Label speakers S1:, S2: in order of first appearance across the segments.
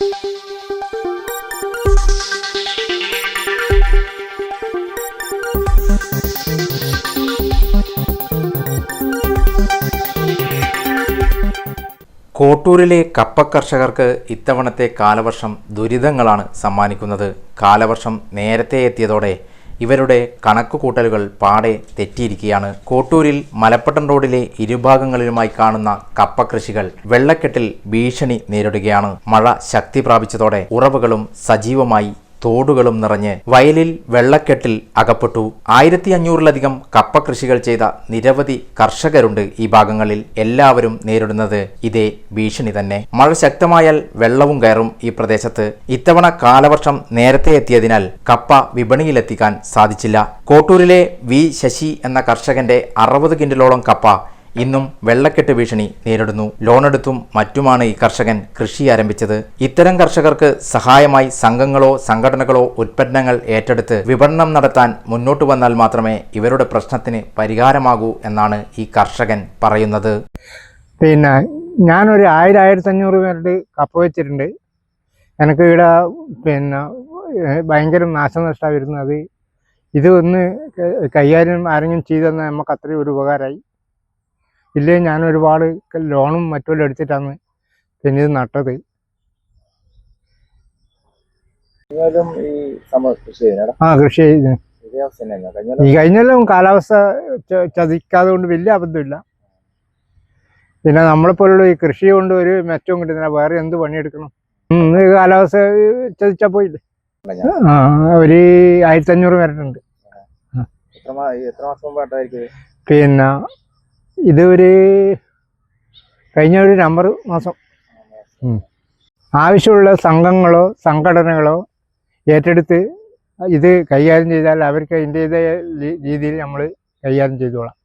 S1: കോട്ടൂരിലെ കപ്പ കർഷകർക്ക് ഇത്തവണത്തെ കാലവർഷം ദുരിതങ്ങളാണ് സമ്മാനിക്കുന്നത്. കാലവർഷം നേരത്തെ എത്തിയതോടെ ഇവരുടെ കണക്കുകൂട്ടലുകൾ പാടെ തെറ്റിയിരിക്കുകയാണ്. കോട്ടൂരിൽ മലപ്പട്ടം റോഡിലെ ഇരുഭാഗങ്ങളിലുമായി കാണുന്ന കപ്പ കൃഷികൾ വെള്ളക്കെട്ടിൽ ഭീഷണി നേരിടുകയാണ്. മഴ ശക്തി പ്രാപിച്ചതോടെ ഉറവുകളും സജീവമായി തോടുകളും നിറഞ്ഞ് വയലിൽ വെള്ളക്കെട്ടിൽ അകപ്പെട്ടു. ആയിരത്തി അഞ്ഞൂറിലധികം കപ്പ കൃഷികൾ ചെയ്ത നിരവധി കർഷകരുണ്ട് ഈ ഭാഗങ്ങളിൽ എല്ലാവരും നേരിടുന്നത്. ഇതേ ഭീഷണി തന്നെ. മഴ ശക്തമായാൽ വെള്ളവും കയറും ഈ പ്രദേശത്ത്. ഇത്തവണ കാലവർഷം നേരത്തെ എത്തിയതിനാൽ കപ്പ വിപണിയിലെത്തിക്കാൻ സാധിച്ചില്ല. കോട്ടൂരിലെ വി ശശി എന്ന കർഷകന്റെ അറുപത് കിൻഡലോളം കപ്പ ഇന്നും വെള്ളക്കെട്ട് ഭീഷണി നേരിടുന്നു. ലോണെടുത്തും മറ്റുമാണ് ഈ കർഷകൻ കൃഷി ആരംഭിച്ചത്. ഇത്തരം കർഷകർക്ക് സഹായമായി സംഘങ്ങളോ സംഘടനകളോ ഉൽപ്പന്നങ്ങൾ ഏറ്റെടുത്ത് വിപണനം നടത്താൻ മുന്നോട്ട് വന്നാൽ മാത്രമേ ഇവരുടെ പ്രശ്നത്തിന് പരിഹാരമാകൂ എന്നാണ് ഈ കർഷകൻ പറയുന്നത്.
S2: പിന്നെ ഞാനൊരു ആയിരം ആയിരത്തി അഞ്ഞൂറ് പേരുടെ കപ്പ വെച്ചിട്ടുണ്ട്. എനിക്ക് ഇവിടെ പിന്നെ ഭയങ്കര നാശനഷ്ടമാണ് വരുന്നത്. ഇത് ഒന്ന് കൈകാര്യം ആരെങ്കിലും ചെയ്തെന്നാൽ നമുക്ക് അത്രയും ഒരു ഉപകാരമായി. ഇല്ലേ ഞാൻ ഒരുപാട് ലോണും മറ്റുമെല്ലാം എടുത്തിട്ടാണ് പിന്നെ ഇത് നട്ടത്. ആ കൃഷി ചെയ്ത് ഈ കഴിഞ്ഞെല്ലാം കാലാവസ്ഥ ചതിക്കാതെ കൊണ്ട് വലിയ അബദ്ധമില്ല. പിന്നെ നമ്മളെപ്പോലുള്ള ഈ കൃഷി കൊണ്ട് ഒരു മെച്ചവും കിട്ടുന്നില്ല. വേറെ എന്ത് പണിയെടുക്കണം? കാലാവസ്ഥ ചതിച്ചാ പോയില്ലേ? ആ ഒരു ആയിരത്തി അഞ്ഞൂറ്
S3: ഇത്?
S2: പിന്നെ ഇത് ഒരു കഴിഞ്ഞ ഒരു നമ്പർ മാസം ആവശ്യമുള്ള സംഘങ്ങളോ സംഘടനകളോ ഏറ്റെടുത്ത് ഇത് കൈകാര്യം ചെയ്താൽ അവർക്ക് അതിന്റെതായ രീതിയിൽ നമ്മൾ കൈകാര്യം ചെയ്തോളാം.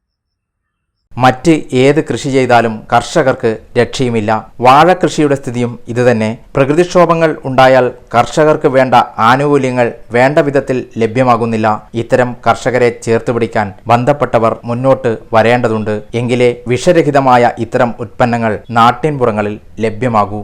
S1: മറ്റ് ഏത് കൃഷി ചെയ്താലും കർഷകർക്ക് രക്ഷയുമില്ല. വാഴ കൃഷിയുടെ സ്ഥിതിയും ഇതുതന്നെ. പ്രകൃതിക്ഷോഭങ്ങൾ ഉണ്ടായാൽ കർഷകർക്ക് വേണ്ട ആനുകൂല്യങ്ങൾ വേണ്ട വിധത്തിൽ ലഭ്യമാകുന്നില്ല. ഇത്തരം കർഷകരെ ചേർത്ത് പിടിക്കാൻ ബന്ധപ്പെട്ടവർ മുന്നോട്ട് വരേണ്ടതുണ്ട്. എങ്കിലേ വിഷരഹിതമായ ഇത്തരം ഉൽപ്പന്നങ്ങൾ നാട്ടിൻപുറങ്ങളിൽ ലഭ്യമാകൂ.